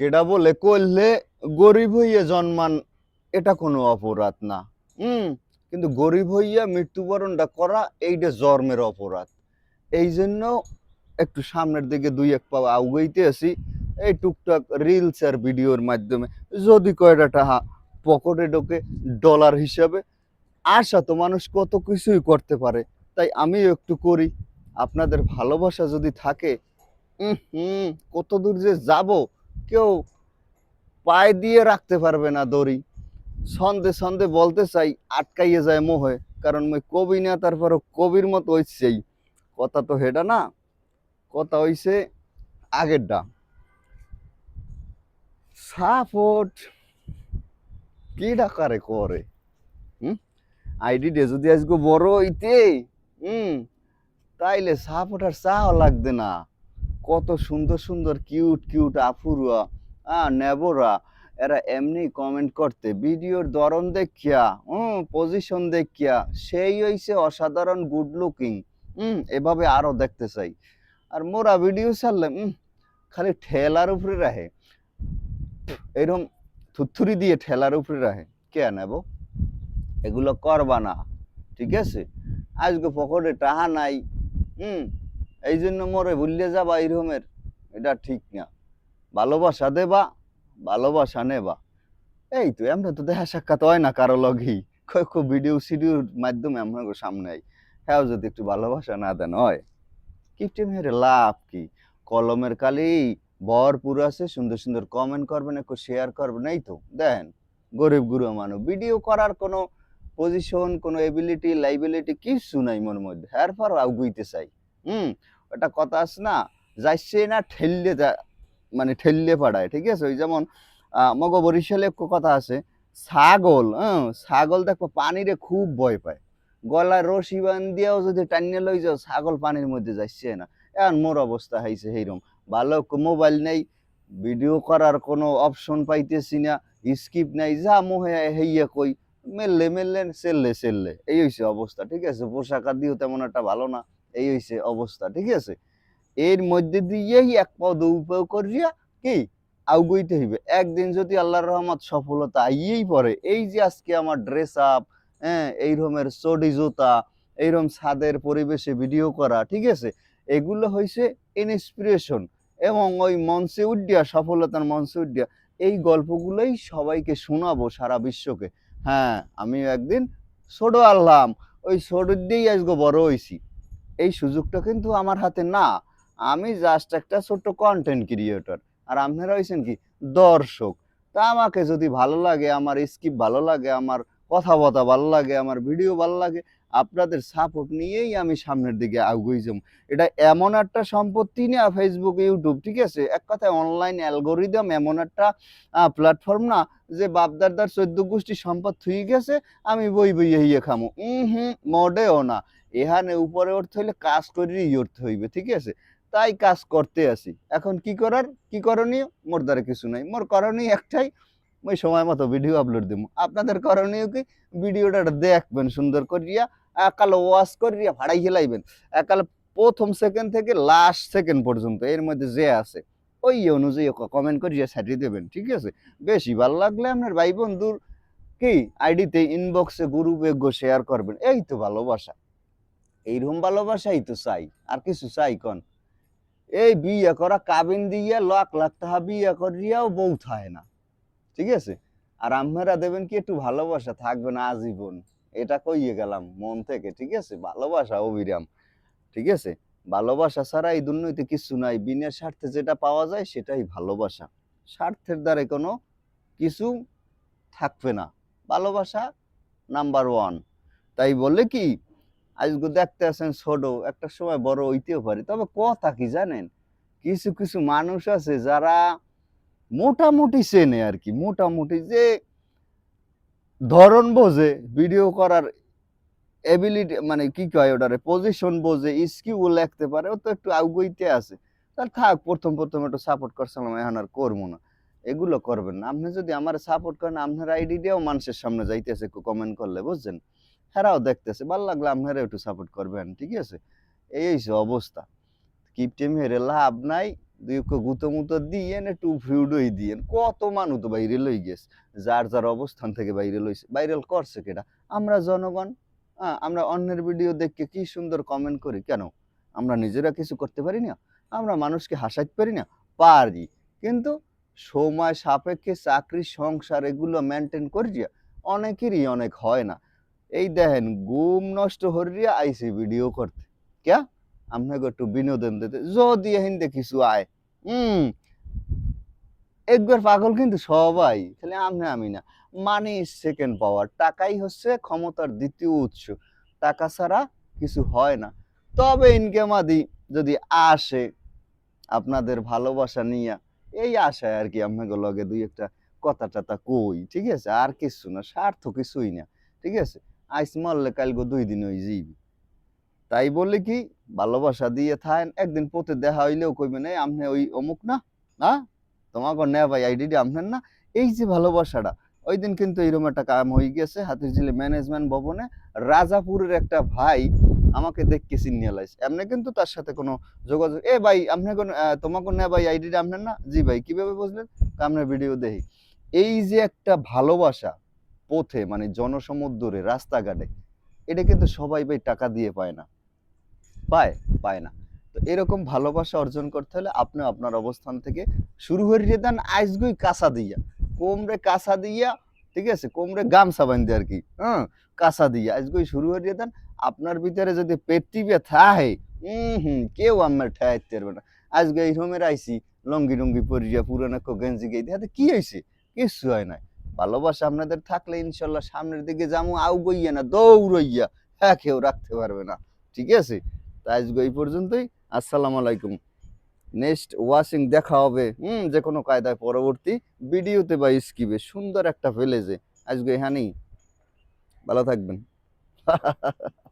কেডা বলে, করলে গরিব হইয়া জন্মান, এটা কোনো অপরাধ না। হুম, কিন্তু গরিব হইয়া মৃত্যুবরণটা করা, এইটা জন্মের অপরাধ। এই জন্য একটু সামনের দিকে দুই এক পা আউগাইতে আছি এই টুকটাক রিলস আর ভিডিওর মাধ্যমে যদি কয়টা টাকা পকেটে ঢোকে ডলার হিসাবে, আশা তো মানুষ কত কিছুই করতে পারে, তাই আমিও একটু করি। আপনাদের ভালোবাসা যদি থাকে হুম, কত দূর যে যাব কেউ পায়ে দিয়ে রাখতে পারবে না দড়ি। সন্ধে সন্ধে বলতে চাই, আটকাইয়ে যায় মোহে, কারণ মই কবি না, তারপরও কবির মতো হইছেই কথা তো হেডা না, কথা হইছে আগেরটা সাপোর্ট কি ডাকারে করে? হুম? আইডি ডে যদি আজকে বড় হইতে, হুম, তাইলে সাপোর্ট আর চাও লাগবে না। কত সুন্দর সুন্দর কিউট কিউট আফুরা আ, নেবরা। এরা এমনি কমেন্ট করতে, ভিডিওর ধরন দেখিয়া হুম পজিশন দেখিয়া, সেই হইছে অসাধারণ গুড লুকিং হুম এভাবে আরও দেখতে চাই। আর মোরা ভিডিও ছাড়লে খালি ঠেলার উপরে রাখে। এরকম থুথুরি দিয়ে ঠেলার উপরে রাখে। কে নেব? এগুলো করবা না। ঠিক আছে? আজকে পকেটে টাহা নাই। হুম এই জন্য মোরে ভুলিয়ে যাবা এরকমের এটা ঠিক না। ভালোবাসা দেবা, ভালোবাসা নেবা। এই তো আমরা তো দেখা সাক্ষাৎ হয় না কারও লগেই। কয়েক ভিডিও সিডিওর মাধ্যমে আমরা সামনে আই। হ্যাঁ যদি একটু ভালোবাসা না দেন, হয়। কিপটে মেয়ের লাভ কি? কলমের কালি ভরপুর আছে, সুন্দর সুন্দর কমেন্ট করবেন, একটু শেয়ার করবেন। এই তো, দেখেন, গরিব গুরু মানুষ। ভিডিও করার কোনো পজিশন কোনো এবিলিটি লাইবিলিটি কিছু নাই মনের মধ্যে। হ্যার পর আগুইতে চাই। হুম? ওটা কথা আছে না যাইছে না ঠেললে মানে ঠেললে পাড়ায়, ঠিক আছে? ওই যেমন মগ বরিশালে একটা কথা আছে, ছাগল হ্যাঁ ছাগল দেখো পানিরে খুব ভয় পায়। গলায় রশি বান দিয়েও যদি টানিয়ে লই যাও, ছাগল পানির মধ্যে যাচ্ছে না। এখন মোর অবস্থা হয়েছে সেইরকম ভালো মোবাইল নেই, ভিডিও করার কোনো অপশন পাইতেছি না, স্কিপ নাই, যা মোহে হইয়া কই, মেললে মেললে সেললে সেললে। এই হইছে অবস্থা, ঠিক আছে? পোশাক আদিও তেমন একটা ভালো না। এই হইছে অবস্থা, ঠিক আছে? এর মধ্যে দিয়েই এক পাও দু করিয়া কি? আউগইতে হইবে। একদিন যদি আল্লাহর রহমত সফলতা আইয়েই পড়ে, এই যে আজকে আমার ড্রেস আপ হ্যাঁ এই রকমের চডি জুতা, এইরকম ছাদের পরিবেশে ভিডিও করা, ঠিক আছে? এগুলো হইছে ইনস্পিরেশন এবং ওই মঞ্চে উড্ডিয়া সফলতার মঞ্চে উড্ডিয়া এই গল্পগুলোই সবাইকে শোনাবো সারা বিশ্বকে। হ্যাঁ আমি একদিন ছোট আনলাম ওই ছোট দিয়েই আজকে বড় হইছি। এই সুযোগটা কিন্তু আমার হাতে না। আমি জাস্ট একটা ছোট্ট কন্টেন্ট ক্রিয়েটর আর আপনারা হয়েছেন কি? দর্শক। তা আমাকে যদি ভালো লাগে, আমার স্কিপ ভালো লাগে, আমার কথা কথাবার্তা ভালো লাগে, আমার ভিডিও ভালো লাগে আপনাদের সাপোর্ট নিয়েই আমি সামনের দিকে আগুই যাব এটা এমন একটা সম্পত্তি না ফেসবুক ইউটিউব ঠিক আছে? এক কথায় অনলাইন অ্যালগোরিদম এমন একটা প্ল্যাটফর্ম না যে বাপদারদার চোদ্দ গোষ্ঠী সম্পদ থুই গেছে, আমি বই বই হইয়ে খামো। হুম মডেও না। এখানে উপরে উঠতে হইলে কাজ করেই উঠতে হইবে, ঠিক আছে? তাই কাজ করতে আসি এখন কি করার? কি করণীয়? মোর দ্বারা কিছু নাই। মোর করণীয় একটাই, ওই সময় মতো ভিডিও আপলোড দেবো আপনাদের করণীয় কি? ভিডিওটা দেখবেন সুন্দর করিয়া একাল ওয়াশ করিয়া ভাড়াই হেলাইবেন। একাল প্রথম সেকেন্ড থেকে লাস্ট সেকেন্ড পর্যন্ত, এর মধ্যে যে আছে, ওই অনুযায়ী কমেন্ট করিয়া ছাড়িয়ে দেবেন, ঠিক আছে? বেশি ভালো লাগলে আপনার ভাই বন্ধুর কি আইডিতে ইনবক্সে গ্রুপে গো শেয়ার করবেন, এই তো ভালোবাসা। এইরকম ভালোবাসাই তো চাই, আর কিছু চাই কন? এই বিয়ে করা কাবিন দিয়ে লাখ লাখ টাকা বিয়ে করিয়াও বউ থাকে না, ঠিক আছে? আর আপনারা দেবেন কি একটু ভালোবাসা থাকবে না আজীবন? এটা কইয়ে গেলাম মন থেকে, ঠিক আছে? ভালোবাসা অবিরাম, ঠিক আছে? ভালোবাসা ছাড়া এই দুর্নীতি কিছু নাই। বিনা স্বার্থে যেটা পাওয়া যায় সেটাই ভালোবাসা। স্বার্থের দ্বারা কোনো কিছু থাকবে না। ভালোবাসা নাম্বার ওয়ান। তাই বলে কি আজকে দেখতে আছেন ছোট, একটা সময় বড় হইতেও পারে। তবে কথা কি জানেন? কিছু কিছু মানুষ আছে যারা মোটামুটি চেনে আর কি। মোটামুটি যে ধরন বোঝে ভিডিও করার এবিলিটি মানে কি কয় ওটারে পজিশন বোঝে স্কিউ লিখতে পারে, ও তো একটু আগুইতে আছে। তাহলে থাক, প্রথম প্রথম একটু সাপোর্ট করছিলাম এখন আর করব না। এগুলো করবেন না। আপনি যদি আমার সাপোর্ট করেন, আপনার আইডিটাও মানুষের সামনে যাইতেছে কমেন্ট করলে, বুঝছেন? হেরাও দেখতেছে, ভালো লাগলে আপনারা একটু সাপোর্ট করবেন, ঠিক আছে? এই হইছে অবস্থা। কিপটে হেরে লাভ নাই। দুই গুতো মুতো দিয়েন একটু ভিডিওই দিয়েন। কত মানুষ তো বাইরে লই গেছে। যার যার অবস্থান থেকে বাইরে লইছে। ভাইরাল করছে কেটা আমরা জনগণ হ্যাঁ, আমরা অন্যের ভিডিও দেখে কি সুন্দর কমেন্ট করি? কেন? আমরা নিজেরা কিছু করতে পারি না। আমরা মানুষকে হাসাইতে পারি না? পারি। কিন্তু সময় সাপেক্ষে চাকরি সংসার এগুলো মেনটেন করিয়া অনেকেরই অনেক হয় না। এই দেখেন গুম নষ্ট হরিয়া আইসি ভিডিও করতে। ক্যা? আপনাকে একটু বিনোদন দিতে। যদি হিন্দে কিছু আয় একবার পাগল কিন্তু সবাই, খালি আমি আমি না। মানি সেকেন্ড পাওয়ার টাকাই হচ্ছে ক্ষমতার দ্বিতীয় উৎস। টাকা ছাড়া কিছু হয় না। তবে ইনকাম আদি যদি আসে আপনাদের ভালোবাসা নিয়ে, এই আশায় আর কি আপনাকে লগে দুই একটা কথা টাতা কই, ঠিক আছে? আর কিছু না, স্বার্থ কিছুই না, ঠিক আছে? আইস মরলে কালকে দুই দিন ওই যাইবি তাই বলে কি, ভালোবাসা দিয়ে থাকেন একদিন পথে দেখা হইলেও কইবে এই আপনি ওই অমুক না? না? তোমাকে নে ভাই আইডিটি আপনার না? এই যে ভালোবাসাটা, ওই দিন কিন্তু এরকম একটা কাম হয়ে গেছে, হাতিরঝিলে ম্যানেজমেন্ট ভবনে রাজাপুরের একটা ভাই আমাকে দেখকে চিনিয়ে লাইছে। এমনি কিন্তু তার সাথে কোনো যোগাযোগ, এ ভাই আপনি কোন তোমাকে নে ভাই আইডিটা আপনার না? জি ভাই, কীভাবে বুঝলেন? আপনার ভিডিও দেখি। এই যে একটা ভালোবাসা পথে মানে জনসমুদ্রে, রাস্তাঘাটে, এটা কিন্তু সবাই ভাই টাকা দিয়ে পায় না। পায় পায় না। তো এরকম ভালোবাসা অর্জন করতে হলে আপনি আপনার অবস্থান থেকে শুরু করিয়ে দেন আইসগুই কাঁচা দিয়া। কোমরে কাঁচা দিয়া, ঠিক আছে? কোমরে গামছা বান্ধে আর কি হ্যাঁ? কাঁচা দিয়া আইসগুই শুরু করিয়ে দেন। আপনার ভিতরে যদি পেটিবে থাহে হুম হুম কেউ আমার ঠেয়াইতে পারবে না। আজকে এই রুমের আইসি লঙ্গি টঙ্গি পরিয়া, পুরানো কো গেঞ্জি গেই হাতে কি হয়েছে কিছু হয় নাই। ভালোবাসা আপনাদের থাকলে ইনশাল্লাহ সামনের দিকে যাব আউ গইয়া না, দৌড়ইয়া হ্যাঁ কেউ রাখতে পারবে না, ঠিক আছে? তা আজকে এই পর্যন্তই। আসসালামু আলাইকুম। নেক্সট ওয়াশিং দেখা হবে, হুম যে কোনো কায়দায় পরবর্তী ভিডিওতে বা স্কিপে। সুন্দর একটা ফেলেছে আজকে এখানেই। ভালো থাকবেন।